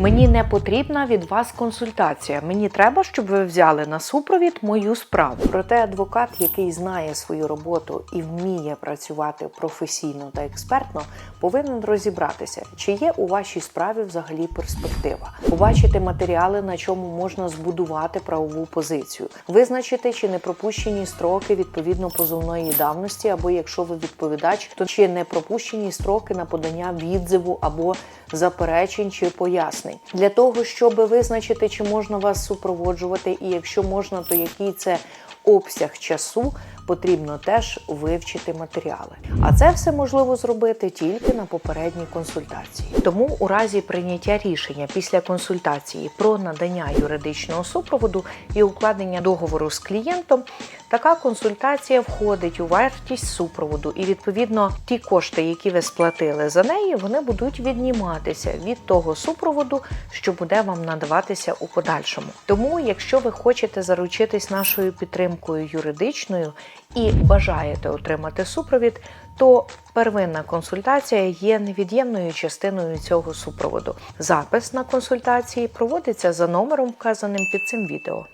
Мені не потрібна від вас консультація. Мені треба, щоб ви взяли на супровід мою справу. Проте адвокат, який знає свою роботу і вміє працювати професійно та експертно, повинен розібратися, чи є у вашій справі взагалі перспектива, побачити матеріали, на чому можна збудувати правову позицію, визначити, чи не пропущені строки відповідно позовної давності, або якщо ви відповідач, то чи не пропущені строки на подання відзиву або заперечень чи пояснень для того, щоб визначити, чи можна вас супроводжувати, і якщо можна, то який це обсяг часу. Потрібно теж вивчити матеріали, а це все можливо зробити тільки на попередній консультації. Тому у разі прийняття рішення після консультації про надання юридичного супроводу і укладення договору з клієнтом, така консультація входить у вартість супроводу, і відповідно ті кошти, які ви сплатили за неї, вони будуть відніматися від того супроводу, що буде вам надаватися у подальшому. Тому, якщо ви хочете заручитись нашою підтримкою юридичною і бажаєте отримати супровід, то первинна консультація є невід'ємною частиною цього супроводу. Запис на консультації проводиться за номером, вказаним під цим відео.